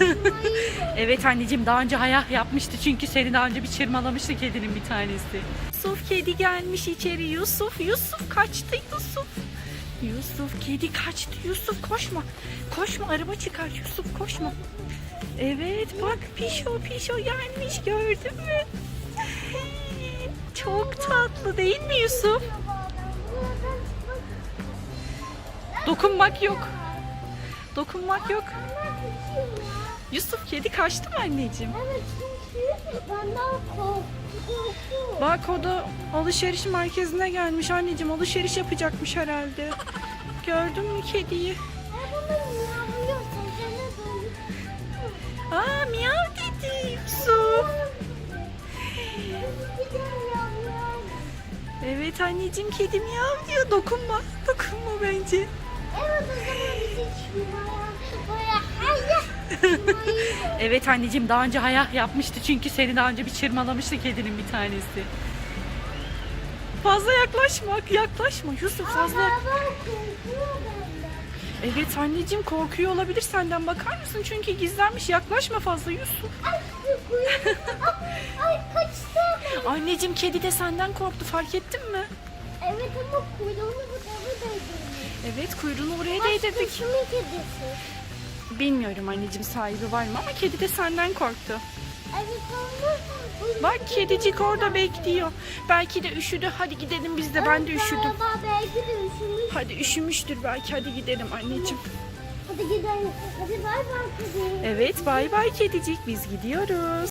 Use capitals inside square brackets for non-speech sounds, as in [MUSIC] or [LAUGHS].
[LAUGHS] Evet anneciğim daha önce hayah yapmıştı çünkü seni daha önce bir çırmalamıştı kedinin bir tanesi. Yusuf kedi gelmiş içeri Yusuf Yusuf kaçtı Yusuf. Yusuf kedi kaçtı Yusuf koşma. Koşma araba çıkar Yusuf koşma. Evet bak pişo pişo gelmiş gördün mü? Çok tatlı değil mi Yusuf? Dokunmak yok. Dokunmak yok. Yusuf kedi kaçtı mı anneciğim? Evet çünkü benden korktu. Bak o da alışveriş merkezine gelmiş anneciğim. Alışveriş yapacakmış herhalde. Gördün mü kediyi? Aa miyav dedi Yusuf. Evet anneciğim kedi miyav diyor. Dokunma. Dokunma bence. Evet o [LAUGHS] Evet anneciğim daha önce hayah yapmıştı çünkü seni daha önce bir çırmalamıştı kedinin bir tanesi. Fazla yaklaşma, yaklaşma Yusuf fazla. Benden. Evet anneciğim korkuyor olabilir senden bakar mısın? Çünkü gizlenmiş yaklaşma fazla Yusuf. Ay kaçtı. Anneciğim kedi de senden korktu fark ettin mi? Evet ama kuyruğunu bu tarafa değdirmiş. Evet kuyruğunu buraya Başka değdirdik. kimin kedisi? Bilmiyorum anneciğim sahibi var mı ama kedi de senden korktu. Bak kedicik orada bekliyor. Belki de üşüdü. Hadi gidelim biz de ben de üşüdüm. Hadi üşümüştür belki hadi gidelim anneciğim. Hadi gidelim. Hadi bay bay kızım. Evet bay bay kedicik biz gidiyoruz.